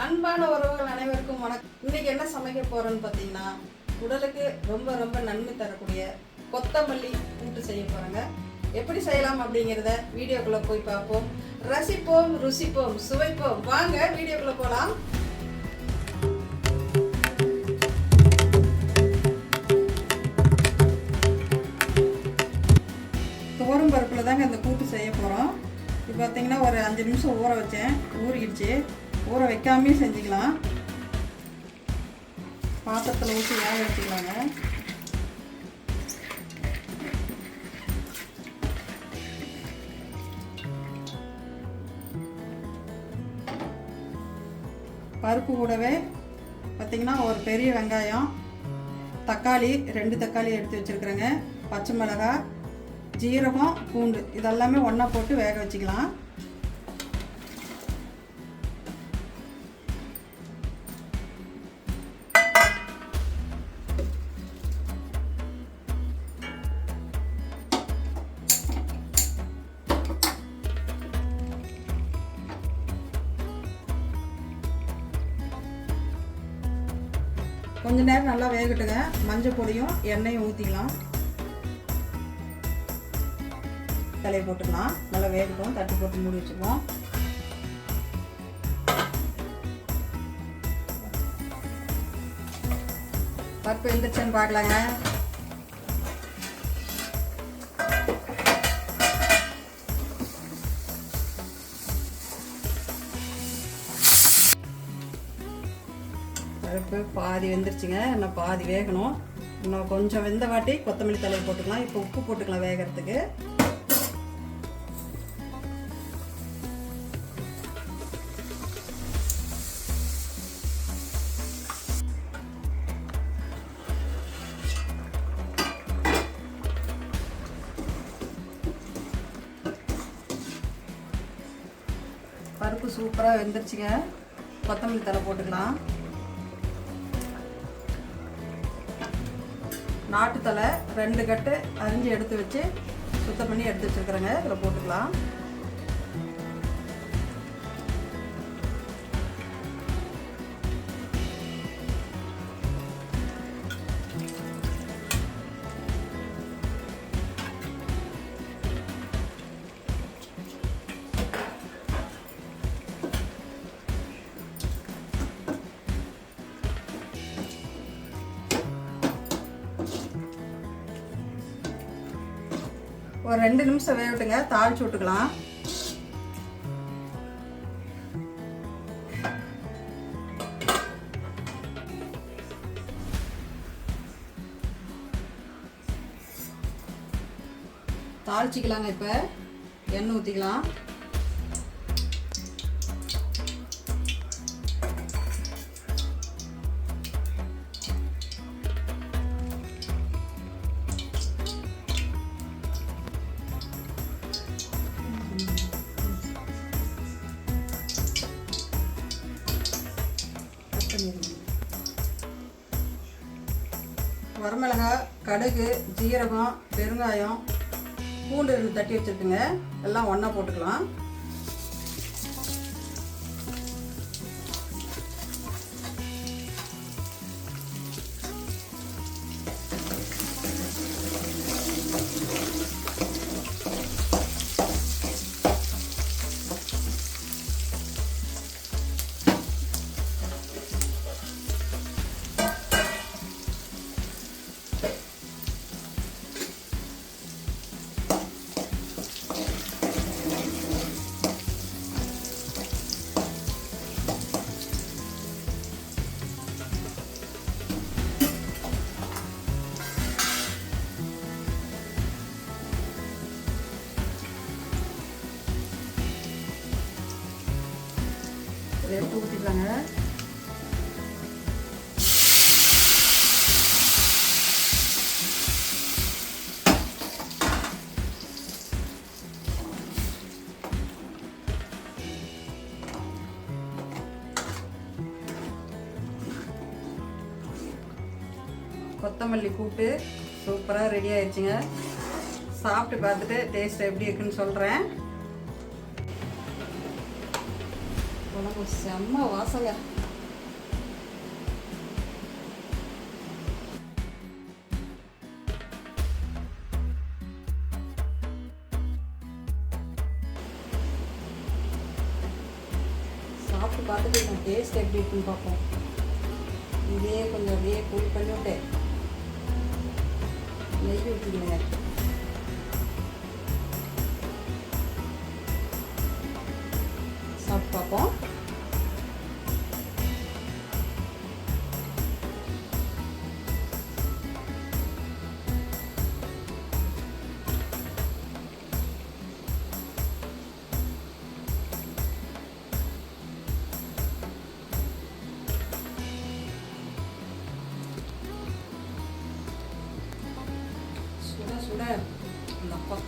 அன்பான உறவுகள் அனைவருக்கும் வணக்கம். இன்னைக்கு என்ன சமைக்க போறோம்னு பார்த்தீங்கன்னா உடலுக்கு ரொம்ப ரொம்ப நன்மை தரக்கூடிய கொத்தமல்லி கூட்டு செய்ய போறாங்க. எப்படி செய்யலாம் அப்படிங்கிறத வீடியோக்குள்ள போய் பார்ப்போம். ரசிப்போம் ருசிப்போம் சுவைப்போம். வாங்க வீடியோக்குள்ள போகலாம் துவரம் பருப்பில் தாங்க இந்த கூட்டு செய்ய போகிறோம் இப்போ பார்த்தீங்கன்னா ஒரு அஞ்சு நிமிஷம் ஊற வச்சேன். ஊறிடுச்சு. ஊற வைக்காமே செஞ்சுக்கலாம். பாத்திரத்தில் ஊற்றி வேக வச்சுக்கலாங்க. பருப்பு கூடவே பார்த்திங்கன்னா ஒரு பெரிய வெங்காயம் தக்காளி ரெண்டு தக்காளி எடுத்து வச்சுருக்குறேங்க. பச்சை மிளகாய் ஜீரகம் பூண்டு இதெல்லாமே ஒன்றா போட்டு வேக வச்சுக்கலாம். கொஞ்ச நேரம் நல்லா வேகட்டுங்க. மஞ்சள் பொடியும் எண்ணெயும் ஊற்றிக்கலாம் தலையை போட்டுக்கலாம். நல்லா வேகட்டும். தட்டு போட்டு மூடி வச்சுக்குவோம் பருப்பு எழுந்திரிச்சான்னு பார்க்கலாங்க. பருப்பு பாதி வெந்துருச்சுங்க. இன்னும் பாதி வேகணும். இன்னும் கொஞ்சம் வெந்த வாட்டி கொத்தமல்லி தலையை போட்டுக்கலாம். இப்போ உப்பு போட்டுக்கலாம் வேகிறதுக்கு. பருப்பு சூப்பராக வெந்துருச்சுங்க. கொத்தமல்லி தலை போட்டுக்கலாம். நாட்டுத்தலை ரெண்டு கட்டு அரிஞ்சு எடுத்து வச்சு சுத்தம் பண்ணி எடுத்து வச்சுருக்குறேங்க. இதில் போட்டுக்கலாம். ஒரு ரெண்டு நிமிஷம் வேக விட்டுங்க. தாளிச்சு விட்டுக்கலாம். தாளிச்சிக்கலாங்க இப்போ. எண்ணெய் ஊற்றிக்கலாம் வரமிளகாய் கடுகு ஜீரகம் பெருங்காயம் பூண்டு தட்டி வச்சுருக்குங்க. எல்லாம் ஒன்றா போட்டுக்கலாம். இதை கொத்தமல்லி கூட்டு சூப்பராக ரெடி ஆயிடுச்சுங்க. சாப்பிட்டு பார்த்துட்டு டேஸ்ட் எப்படி இருக்குன்னு சொல்கிறேன் குழம்பு செம்ம வாசங்க சாப்பிட்டு பார்த்துட்டு நான் டேஸ்ட் எப்படி இருக்குன்னு பார்ப்போம். இதே கொஞ்சம் அப்படியே கூல் பண்ணிவிட்டு நெய் ஊற்றிடுங்க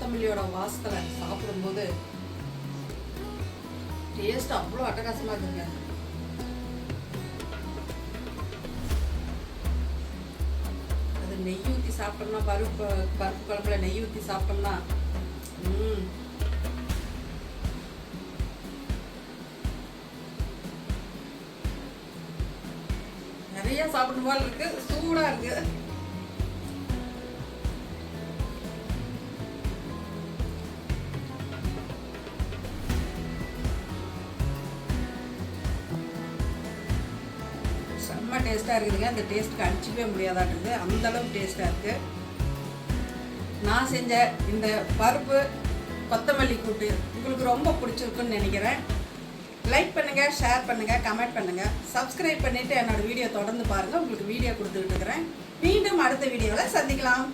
கொத்தமல்லியோட வாசத்தில் சாப்பிடும்போது டேஸ்ட் அவ்வளோ அட்டகாசமாக இருக்குங்க. அது நெய் ஊற்றி சாப்பிட்டோம்னா பருப்பு பருப்பு குழம்புல நெய் ஊற்றி சாப்பிட்டோம்னா ம். நிறைய சாப்பிடும் போல இருக்கு. சூடாக இருக்கு. செம்ம டேஸ்ட்டாக இருக்குதுங்க. அந்த டேஸ்ட்டுக்கு அடிச்சிக்கவே முடியாதாட்டுது அந்த அளவுக்கு டேஸ்ட்டாக இருக்குது நான் செஞ்ச இந்த பருப்பு கொத்தமல்லி கூட்டு உங்களுக்கு ரொம்ப பிடிச்சிருக்குன்னு நினைக்கிறேன். லைக் பண்ணுங்கள் ஷேர் பண்ணுங்கள் கமெண்ட் பண்ணுங்கள் சப்ஸ்கிரைப் பண்ணிவிட்டு என்னோட வீடியோ தொடர்ந்து பாருங்கள் உங்களுக்கு வீடியோ கொடுத்துக்கிட்டு இருக்கிறேன். மீண்டும் அடுத்த வீடியோவில் சந்திக்கலாம்.